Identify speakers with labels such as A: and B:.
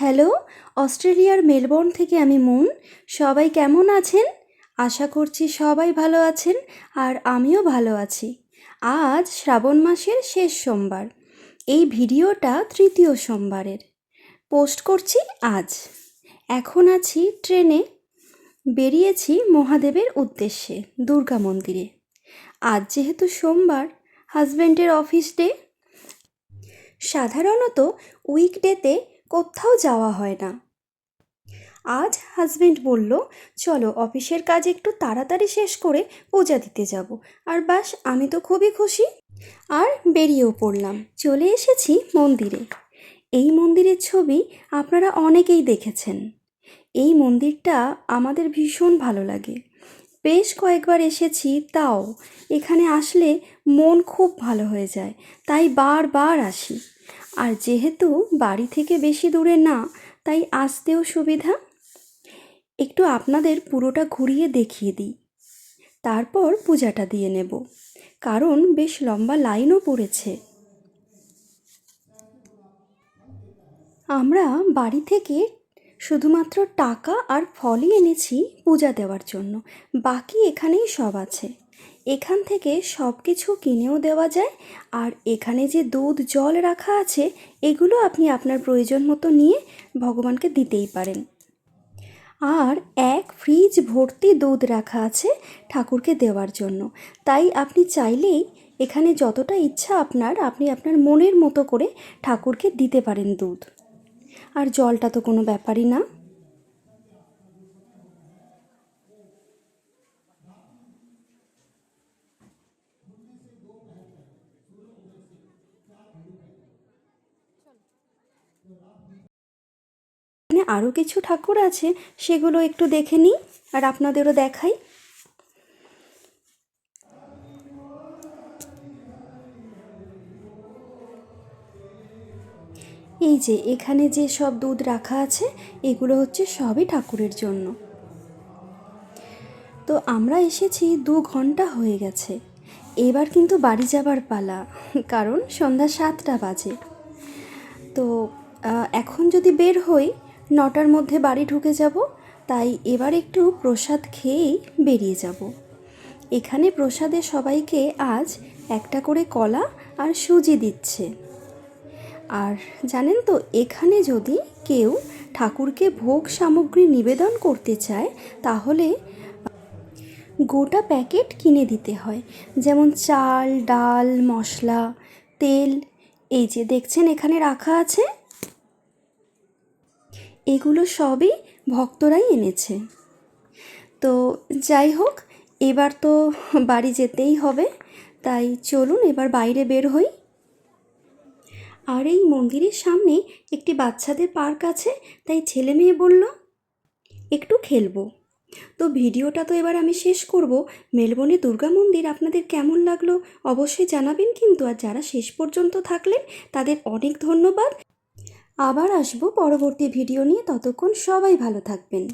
A: Hello, অস্ট্রেলিয়ার Melbourne থেকে আমি মুন। সবাই কেমন আছেন? আশা করছি সবাই ভালো আছেন আর আমিও ভালো আছি। আজ শ্রাবণ মাসের শেষ সোমবার। এই ভিডিওটা তৃতীয় সোমবারের। পোস্ট করছি আজ। এখন আছি ট্রেনে। বেরিয়েছি মহাদেবের উদ্দেশ্যে, দুর্গা মন্দিরে। আজ যেহেতু সোমবার, হাজব্যান্ডের অফিস ডে, সাধারণত উইকডেতে কোথাও যাওয়া হয় না। আজ হাজবেন্ড বলল, চলো অফিসের কাজ একটু তাড়াতাড়ি শেষ করে পূজা দিতে যাব। আর বাস, আমি তো খুবই খুশি। আর বেরিয়েও পড়লাম। চলে এসেছি মন্দিরে। এই মন্দিরের ছবি আপনারা অনেকেই দেখেছেন। এই মন্দিরটা আমাদের ভীষণ ভালো লাগে। বেশ কয়েকবার এসেছি তাও। এখানে আসলে মন খুব ভালো হয়ে যায়। তাই বারবার আসি। আর যেহেতু বাড়ি থেকে বেশি দূরে না, তাই আসতেও সুবিধা। একটু আপনাদের পুরোটা ঘুরিয়ে দেখিয়ে দিই। তারপর পূজাটা দিয়ে নেব, কারণ বেশ লম্বা লাইনও পড়েছে। আমরা বাড়ি থেকে শুধুমাত্র টাকা আর ফলই এনেছি পূজা দেওয়ার জন্য, বাকি এখানেই সব আছে। এখান থেকে সব কিছু কিনেও দেওয়া যায়, আর এখানে যে দুধ, জল রাখা আছে, এগুলো আপনি আপনার প্রয়োজন মতো নিয়ে ভগবানকে দিতেই পারেন। আর এক ফ্রিজ ভর্তি দুধ রাখা আছে ঠাকুরকে দেওয়ার জন্য। তাই আপনি চাইলেই এখানে যতটা ইচ্ছা আপনার, আপনি আপনার মনের মতো করে ঠাকুরকে দিতে পারেন দুধ। আর জলটা তো কোনো ব্যাপারই না এখানে আরও কিছু ঠাকুর আছে, সেগুলো একটু দেখে নিই আর আপনাদেরও দেখাই। এই যে, এখানে যে সব দুধ রাখা আছে, এগুলো হচ্ছে সবই ঠাকুরের জন্য। তো আমরা এসেছি, দু ঘণ্টা হয়ে গেছে। এবার কিন্তু বাড়ি যাবার পালা, কারণ সন্ধ্যা সাতটা বাজে। তো এখন যদি বের হই নটার মধ্যে বাড়ি ঢুকে যাব, তাই এবার একটু প্রসাদ খেয়েই বেরিয়ে যাব। এখানে প্রসাদে সবাইকে আজ একটা করে কলা আর সুজি দিচ্ছে। আর জানেন তো, এখানে যদি কেউ ঠাকুরকে ভোগ সামগ্রী নিবেদন করতে চায়, তাহলে গোটা প্যাকেট কিনে দিতে হয়। যেমন চাল, ডাল, মশলা, তেল, এই যে দেখছেন এখানে রাখা আছে? এগুলো সবই ভক্তরাই এনেছে। তো যাই হোক, এবার তো বাড়ি যেতেই হবে, তাই চলুন এবার বাইরে বের হই। আর এই মন্দিরের সামনে একটি বাচ্চাদের পার্ক আছে, তাই ছেলে মেয়ে বলল, একটু খেলব। তো ভিডিওটা তো এবার আমি শেষ করব। মেলবোর্নে দুর্গা মন্দির আপনাদের কেমন লাগল অবশ্যই জানাবেন কিন্তু, আর যারা শেষ পর্যন্ত থাকলেন, তাদের অনেক ধন্যবাদ। আবার আসব পরবর্তী ভিডিও নিয়ে ততক্ষণ সবাই ভালো থাকবেন।